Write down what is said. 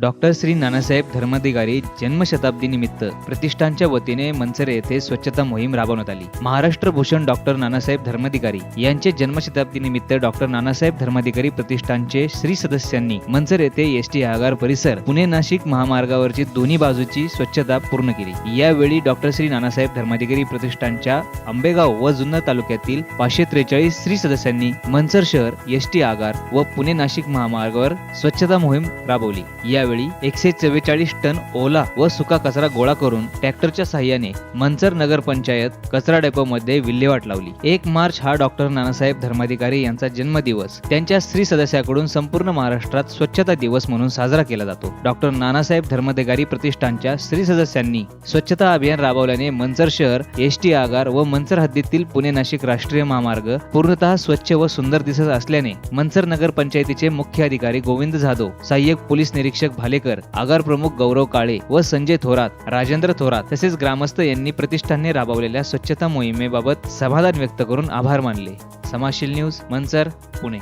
Doctor Shri Nanasaheb Dharmadhikari जन्मशताब्दी निमित्त प्रतिष्ठानच्या वतीने मनसरे येथे स्वच्छता मोहीम राबवण्यात आली. महाराष्ट्र भूषण डॉक्टर नानासाहेब धर्माधिकारी यांचे जन्मशताब्दी निमित्त डॉक्टर नानासाहेब धर्माधिकारी प्रतिष्ठानचे श्री सदस्यांनी मनसर येथे एस टी आगार परिसर पुणे नाशिक महामार्गावरची दोन्ही बाजूची स्वच्छता पूर्ण केली. यावेळी डॉक्टर श्री नानासाहेब धर्माधिकारी प्रतिष्ठानच्या आंबेगाव व जुन्नर तालुक्यातील पाचशे त्रेचाळीस श्री सदस्यांनी मनसर शहर एस टी आगार व पुणे नाशिक महामार्गावर स्वच्छता मोहीम राबवली. या यावेळी एकशे चव्वेचाळीस टन ओला व सुका कचरा गोळा करून ट्रॅक्टरच्या साह्याने मनसर नगर पंचायत कचरा डेपो मध्ये विल्हेवाट लावली. एक मार्च हा डॉक्टर नानासाहेब धर्माधिकारी यांचा जन्मदिवस. त्यांच्या स्त्री सदस्याकडून संपूर्ण महाराष्ट्रात स्वच्छता दिवस म्हणून साजरा केला जातो. डॉक्टर नानासाहेब धर्माधिकारी प्रतिष्ठानच्या स्त्री सदस्यांनी स्वच्छता अभियान राबवल्याने मनसर शहर एस टी आगार व मनसर हद्दीतील पुणे नाशिक राष्ट्रीय महामार्ग पूर्णतः स्वच्छ व सुंदर दिसत असल्याने मनसर नगर पंचायतीचे मुख्य अधिकारी गोविंद जाधव सहाय्यक पोलीस निरीक्षक भालेकर आगार प्रमुख गौरव काळे व संजय थोरात राजेंद्र थोरात तसेच ग्रामस्थ यांनी प्रतिष्ठानने राबवलेल्या स्वच्छता मोहिमेबाबत समाधान व्यक्त करून आभार मानले. समाजशील न्यूज मनसर पुणे.